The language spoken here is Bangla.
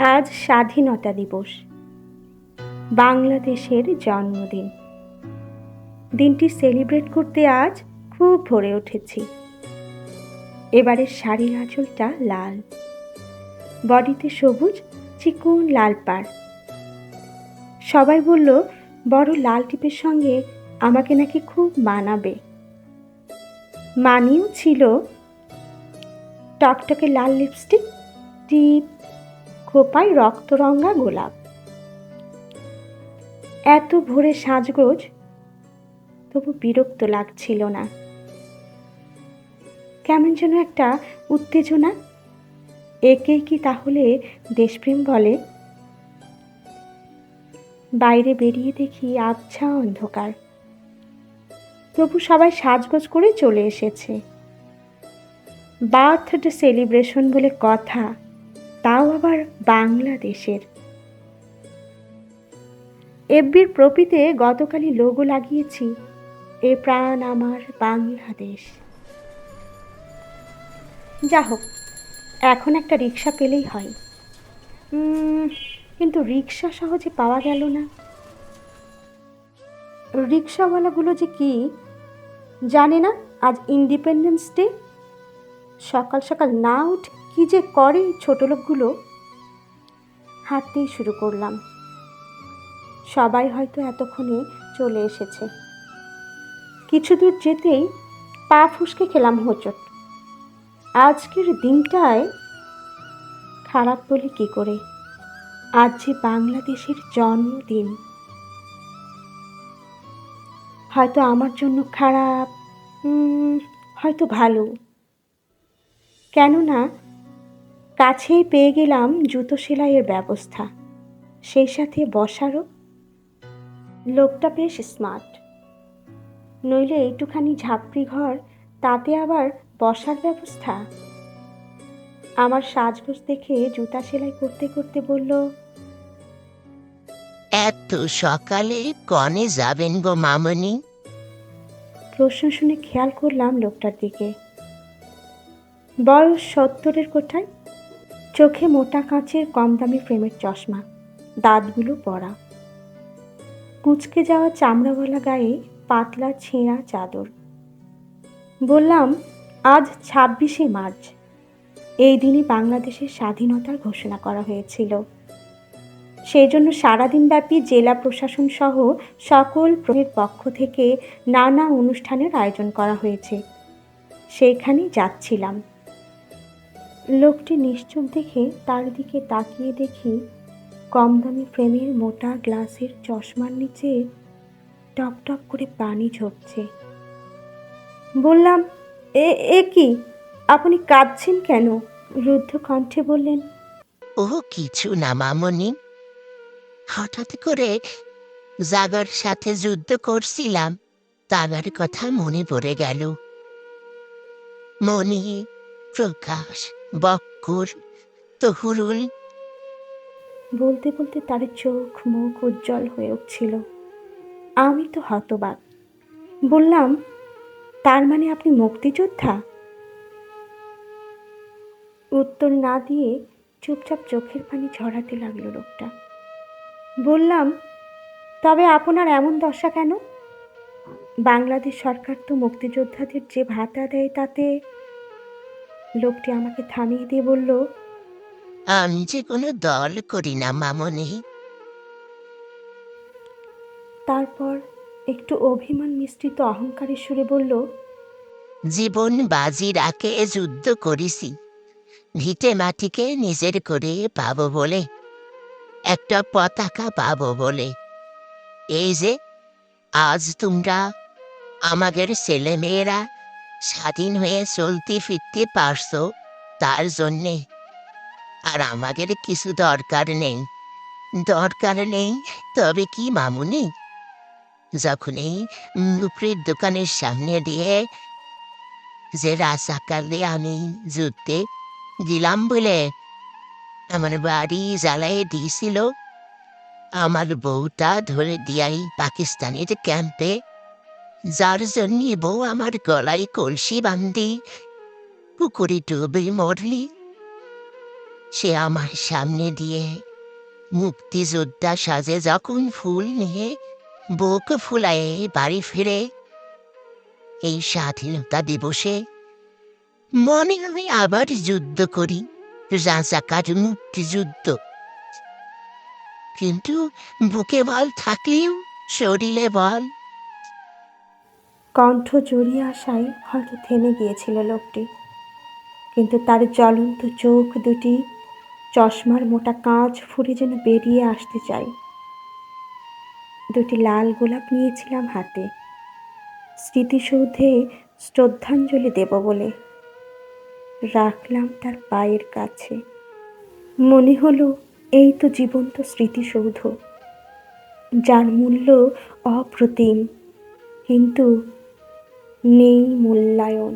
আজ স্বাধীনতা দিবস। বাংলাদেশের জন্মদিন। দিনটি সেলিব্রেট করতে আজ খুব ভরে উঠেছি। এবারের শাড়ির আঁচলটা লাল। বডিতে সবুজ, চিকন লাল পাড়। সবাই বলল, বড় লাল টিপের সঙ্গে আমাকে নাকি খুব মানাবে। মানিও ছিল। টকটকে লাল লিপস্টিক, টিপ খোপায় রক্তরঙ্গা গোলাপ। এত ভোরে সাজগোজ, তবু বিরক্ত লাগছিল না। কেমন যেন একটা উত্তেজনা। একেই কি তাহলে দেশপ্রেম বলে? বাইরে বেরিয়ে দেখি আবছা অন্ধকার। তবু সবাই সাজগোজ করে চলে এসেছে। বার্থডে সেলিব্রেশন বলে কথা। তাও আবার বাংলাদেশের। এফবির প্রপিতে গতকালই লোগো লাগিয়েছি, এ প্রাণ আমার বাংলাদেশ। যা হোক এখন একটা রিক্সা পেলেই হয়। কিন্তু রিক্সা সহজে পাওয়া গেল না। রিক্সাওয়ালাগুলো যে কি, জানে না? আজ ইন্ডিপেন্ডেন্স ডে সকাল সকাল না উঠে কী যে করে ছোটো লোকগুলো। হাঁটতেই শুরু করলাম। সবাই হয়তো এতক্ষণে চলে এসেছে। কিছু দূর যেতেই পা ফুসকে খেলাম হোঁচট। আজকের দিনটায় খারাপ বলি কী করে? আজ যে বাংলাদেশের জন্মদিন। হয়তো আমার জন্য খারাপ হয়তো ভালো। কেননা কাছেই পেয়ে গেলাম জুতো সেলাইয়ের ব্যবস্থা। সেই সাথে বসারও। লোকটা বেশ স্মার্ট। নইলে এইটুখানি ঝাপড়ি ঘর তাতে আবার বসার ব্যবস্থা? আমার সাজগোজ দেখে জুতা সেলাই করতে করতে বলল এত সকালে কনে যাবেন গো মামনি? প্রশ্ন শুনে খেয়াল করলাম লোকটার দিকে। বয়স সত্তরের কোঠায়? চোখে মোটা কাঁচের কম দামি ফ্রেমের চশমা, দাঁতগুলো পড়া কুচকে যাওয়া চামড়াওয়ালা গায়ে পাতলা ছেঁড়া চাদর। বললাম, আজ ছাব্বিশে মার্চ। এই দিনই বাংলাদেশের স্বাধীনতার ঘোষণা করা হয়েছিল। সেই জন্য সারাদিনব্যাপী জেলা প্রশাসন সহ সকল প্রহের পক্ষ থেকে নানা অনুষ্ঠানের আয়োজন করা হয়েছে। সেইখানেই যাচ্ছিলাম। লোকটি নিশ্চুপ দেখে তার দিকে তাকিয়ে দেখি কম দামি ফ্রেমের মোটা গ্লাসের চশমার নিচে টপ টপ করে পানি ঝরছে। বললাম, এ এ কি? আপনি কাঁদছেন কেন? রুদ্ধ কণ্ঠে বললেন, ও, কিছু না মামনি। হঠাৎ করে জাগার সাথে যুদ্ধ করছিলাম তার কথা মনে পড়ে গেল। মনি প্রকাশ বক্কর, তহুরুল। বলতে বলতে তার চোখ মুখ উজ্জ্বল হয়ে উঠছিল। আমি তো হতবাক। বললাম, তার মানে আপনি মুক্তিযোদ্ধা? উত্তর না দিয়ে চুপচাপ চোখের পানি ঝরাতে লাগল লোকটা। বললাম, তবে আপনার এমন দশা কেন? বাংলাদেশ সরকার তো মুক্তিযোদ্ধাদের যে ভাতা দেয় তাতে লোকটি আমাকে থামিয়ে দিয়ে বলল আমি যে কোনো দল করি না মামনি। তারপর একটু অভিমান মিশ্রিত অহংকারের সুরে বলল জীবন বাজি রাখে যুদ্ধ করেছি। ভিটে মাটিকে নিজের করে পাবো বলে একটা পতাকা পাবো বলে। এই যে আজ তোমরা আমাদের ছেলে মেয়েরা স্বাধীন হয়ে চলতে ফিরতে পারছ, তার জন্যে। আর আমাদের কিছু দরকার নেই। দরকার নেই? তবে কি মামুনি? যখনই উপরের দোকানের সামনে দিয়ে যে রাজাকালে আমি যুদ্ধে দিলাম বলে আমার বাড়ি জ্বালায় দিয়েছিল, আমার বউটা ধরে দিয়াই পাকিস্তানের ক্যাম্পে যার জন্য বউ আমার গলায় কলসি বান্ধি পুকুরে ডুবে মরলি সে আমার সামনে দিয়ে মুক্তিযোদ্ধা সাজে যখন ফুল নিয়ে বুক ফুলায়ে বাড়ি ফিরে। এই স্বাধীনতা দিবসে মনে আমি আবার যুদ্ধ করি, রাজাকার মুক্তিযুদ্ধ। কিন্তু বুকে বল থাকলেও শরীরে বল কণ্ঠ জড়িয়ে আসায় হয়তো থেমে গিয়েছিল লোকটি। কিন্তু তার জ্বলন্ত চোখ দুটি চশমার মোটা কাঁচ ফুরে যেন বেরিয়ে আসতে চাই দুটি লাল গোলাপ নিয়েছিলাম হাতে। স্মৃতিসৌধে শ্রদ্ধাঞ্জলি দেব বলে রাখলাম তার পায়ের কাছে। মনে হলো এই তো জীবন্ত স্মৃতিসৌধ। যার মূল্য অপ্রতিম। কিন্তু নেই মূল্যায়ন।